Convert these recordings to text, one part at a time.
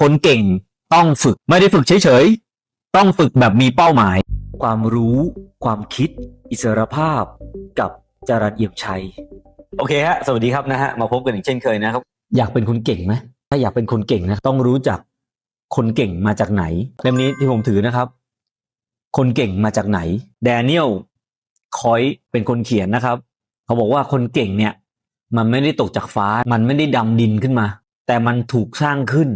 คนเก่งต้องฝึกไม่ได้ฝึกเฉยๆ ต้องฝึกแบบมีเป้าหมาย ความรู้ ความคิด อิสรภาพ กับจรัญเอี่ยมชัย โอเคฮะ สวัสดีครับนะฮะ มาพบกันอีกเช่นเคยนะครับ อยากเป็นคนเก่งไหมถ้าอยากเป็นคนเก่งนะ ต้องรู้จักคนเก่งมาจากไหนเล่มนี้ที่ผมถือนะครับ คนเก่งมาจากไหน แดเนียลคอยเป็นคนเขียนนะครับ เขาบอกว่าคนเก่งเนี่ย มันไม่ได้ตกจากฟ้า มันไม่ได้ดำดินขึ้นมา แต่มันถูกสร้างขึ้น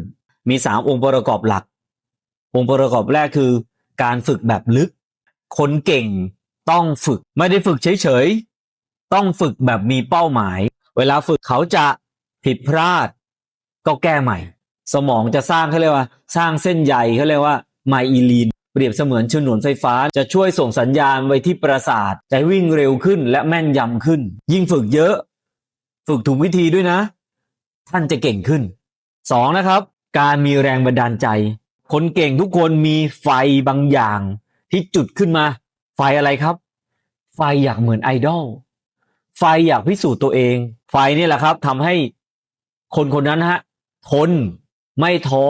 มีสามองค์ประกอบหลัก องค์ประกอบแรกคือ การฝึกแบบลึก คนเก่งต้องฝึกไม่ได้ฝึกเฉยๆ ต้องฝึกแบบมีเป้าหมาย เวลาฝึกเขาจะผิดพลาด ก็แก้ใหม่ สมองจะสร้างเขาเรียกว่า สร้างเส้นใยเขาเรียกว่าไมอีลีนเปรียบเสมือนฉนวนไฟฟ้าจะช่วยส่งสัญญาณไปที่ประสาทจะวิ่งเร็วขึ้นและแม่นยำขึ้น ยิ่งฝึกเยอะ ฝึกถูกวิธีด้วยนะ ท่านจะเก่งขึ้นสองนะครับ การมีแรงบันดาลใจ คนเก่งทุกคนมีไฟบางอย่าง ที่จุดขึ้นมา ไฟอะไรครับ ไฟอยากเหมือนไอดอลไฟอยากพิสูจน์ตัวเอง ไฟนี่แหละครับทำให้คนคนนั้นฮะทนไม่ท้อ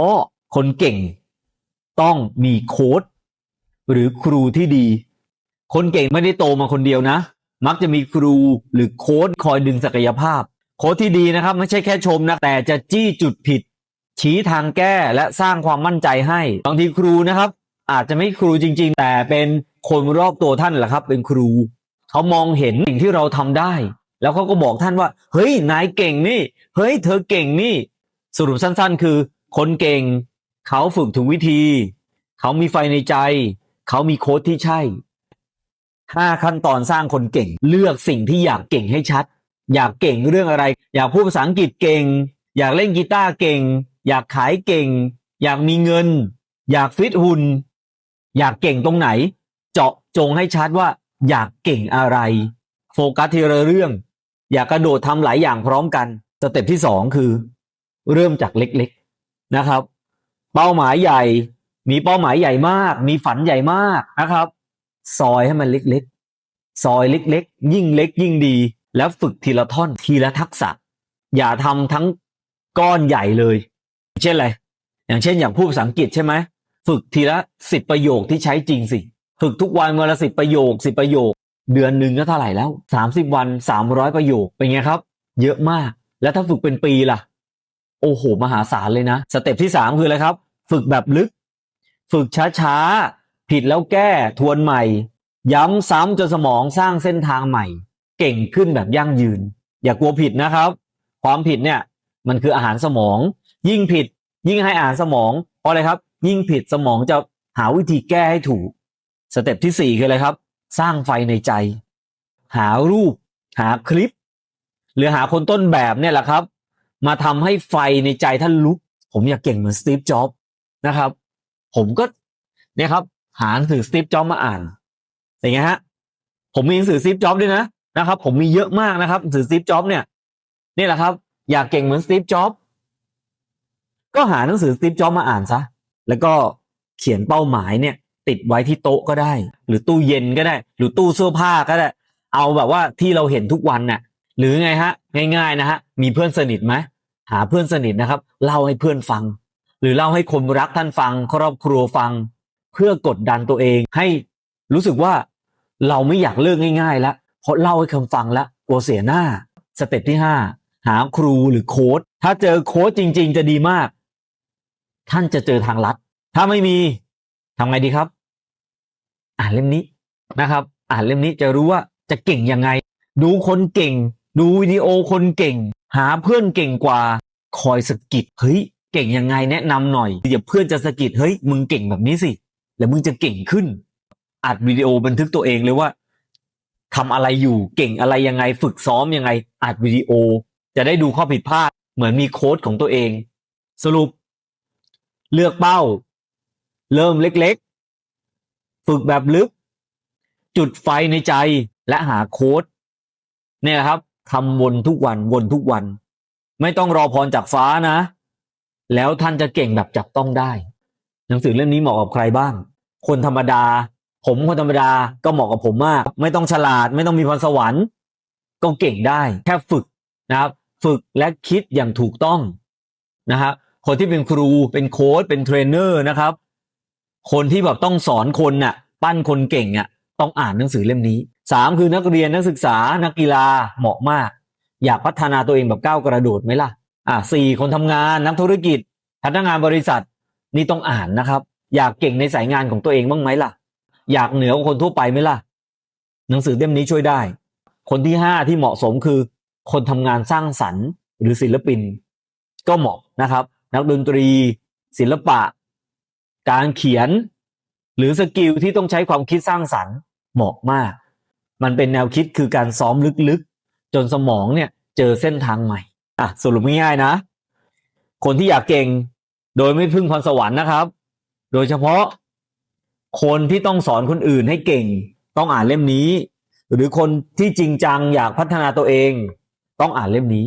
คนเก่ง ต้องมีโค้ดหรือครูที่ดี คนเก่งไม่ได้โตมาคนเดียวนะ มักจะมีครูหรือโค้ดคอยดึงศักยภาพ โค้ดที่ดีนะครับ ไม่ใช่แค่ชมนะ แต่จะจี้จุดผิด ชี้ทางแก้และสร้างความมั่นใจให้บางทีครูนะครับ อาจจะไม่ครูจริง ๆ แต่เป็นคนรอบตัวท่านแหละครับ เป็นครูเขามองเห็นสิ่งที่เราทำได้ แล้วเขาก็บอกท่านว่า เฮ้ยนายเก่งนี่ เฮ้ย เธอเก่งนี่ สรุปสั้น ๆ คือ คนเก่งเขาฝึกถูกวิธีเขามีไฟในใจเขามีโค้ดที่ใช่ห้าขั้นตอนสร้างคนเก่ง เลือกสิ่งที่อยากเก่งให้ชัด อยากเก่งเรื่องอะไร อยากพูดภาษาอังกฤษเก่ง อยากเล่นกีตาร์เก่ง อยากขายเก่ง อยากมีเงิน อยากฟิตหุ่นอยากเก่งตรงไหน เจาะจงให้ชัดว่า อยากเก่งอะไร โฟกัสทีละเรื่อง อยากกระโดดทำหลายอย่างพร้อมกัน สเต็ปที่สองคือ เริ่มจากเล็กๆนะครับ เป้าหมายใหญ่ มีเป้าหมายใหญ่มาก มีฝันใหญ่มากนะครับ ซอยให้มันเล็กๆ ซอยเล็กๆ ยิ่งเล็กยิ่งดี แล้วฝึกทีละท่อนทีละทักษะ อย่าทำทั้งก้อนใหญ่เลย เช่นอะไร อย่างเช่นอย่างพูดภาษาอังกฤษใช่ไหมฝึกทีละสิบประโยคที่ใช้จริงสิ ฝึกทุกวันวันละสิบประโยคสิบประโยค เดือนหนึ่งก็เท่าไหร่แล้วสามสิบวันสามร้อยประโยคเป็นไงครับ เยอะมาก แล้วถ้าฝึกเป็นปีล่ะ โอ้โห มหาศาลเลยนะ สเต็ปที่สามคืออะไรครับ ฝึกแบบลึก ฝึกช้าๆ ผิดแล้วแก้ทวนใหม่ ย้ำซ้ำจนสมองสร้างเส้นทางใหม่ เก่งขึ้นแบบยั่งยืน อย่ากลัวผิดนะครับ ความผิดเนี่ยมันคืออาหารสมอง ยิ่งผิด ยิ่งให้อาหารสมองเพราะอะไรครับ ยิ่งผิดสมองจะหาวิธีแก้ให้ถูก สเต็ปที่สี่คืออะไรครับ สร้างไฟในใจ หารูป หาคลิป หรือหาคนต้นแบบเนี่ยแหละครับ มาทำให้ไฟในใจท่านลุก ผมอยากเก่งเหมือนสตีฟจ็อบนะครับ ผมก็เนี่ยครับ หาหนังสือสตีฟจ็อบมาอ่านเป็นไงฮะผมมีหนังสือสตีฟจ็อบด้วยนะนะครับ ผมมีเยอะมากนะครับหนังสือสตีฟจ็อบเนี่ยนี่แหละครับ อยากเก่งเหมือนสตีฟจ็อบ ก็หาหนังสือสตีฟจ็อบมาอ่านซะ แล้วก็เขียนเป้าหมายเนี่ย ติดไว้ที่โต๊ะก็ได้ หรือตู้เย็นก็ได้ หรือตู้เสื้อผ้าก็ได้ เอาแบบว่าที่เราเห็นทุกวันน่ะหรือไงฮะ ง่าย ๆ นะฮะ มีเพื่อนสนิทไหมหาเพื่อนสนิทนะครับเล่าให้เพื่อนฟัง หรือเล่าให้คนรักท่านฟัง ครอบครัวฟัง เพื่อกดดันตัวเองให้รู้สึกว่าเราไม่อยากเลิกง่ายๆแล้วเพราะเล่าให้คำฟังแล้วกลัวเสียหน้า สเต็ปที่ห้าหาครูหรือโค้ดถ้าเจอโค้ดจริง ๆ จะดีมาก ท่านจะเจอทางลัด ถ้าไม่มีทำไงดีครับ อ่านเล่มนี้นะครับ อ่านเล่มนี้จะรู้ว่าจะเก่งยังไง ดูคนเก่ง ดูวิดีโอคนเก่ง หาเพื่อนเก่งกว่า คอยสะกิดเฮ้ยเก่งยังไงแนะนำหน่อยเดี๋ยวเพื่อนจะสะกิดเฮ้ยมึงเก่งแบบนี้สิ แล้วมึงจะเก่งขึ้นอัดวิดีโอบันทึกตัวเองเลยว่าทำอะไรอยู่เก่งอะไรยังไง ฝึกซ้อมยังไงอัดวิดีโอ จะได้ดูข้อผิดพลาด เหมือนมีโค้ดของตัวเอง สรุป เลือกเป้า เริ่มเล็กๆ ฝึกแบบลึก จุดไฟในใจและหาโค้ดเนี่ยครับทำวนทุกวันวนทุกวัน ไม่ต้องรอพรจากฟ้านะ แล้วท่านจะเก่งแบบจับต้องได้ หนังสือเล่มนี้เหมาะกับใครบ้าง คนธรรมดา ผมคนธรรมดาก็เหมาะกับผมมาก ไม่ต้องฉลาด ไม่ต้องมีพรสวรรค์ ก็เก่งได้ แค่ฝึกนะครับ ฝึกและคิดอย่างถูกต้องนะครับ คนที่เป็นครูเป็นโค้ชเป็นเทรนเนอร์นะครับ คนที่แบบต้องสอนคนน่ะ ปั้นคนเก่งอะ ต้องอ่านหนังสือเล่มนี้สามคือนักเรียนนักศึกษานักกีฬาเหมาะมาก อยากพัฒนาตัวเองแบบก้าวกระโดดไหมล่ะ อะสี่คนทำงานนักธุรกิจพนักงานบริษัทนี่ต้องอ่านนะครับ อยากเก่งในสายงานของตัวเองบ้างไหมล่ะ อยากเหนือกว่าคนทั่วไปไหมล่ะ หนังสือเล่มนี้ช่วยได้ คนที่ห้าที่เหมาะสมคือ คนทำงานสร้างสรรค์ หรือศิลปิน ก็เหมาะนะครับ นักดนตรี ศิลปะ การเขียน หรือสกิลที่ต้องใช้ความคิดสร้างสรรค์เหมาะมาก มันเป็นแนวคิดคือการซ้อมลึกๆ จนสมองเนี่ยเจอเส้นทางใหม่อะสรุปง่ายๆนะ คนที่อยากเก่งโดยไม่พึ่งพรสวรรค์นะครับ โดยเฉพาะคนที่ต้องสอนคนอื่นให้เก่ง ต้องอ่านเล่มนี้ หรือคนที่จริงจังอยากพัฒนาตัวเอง ต้องอ่านเล่มนี้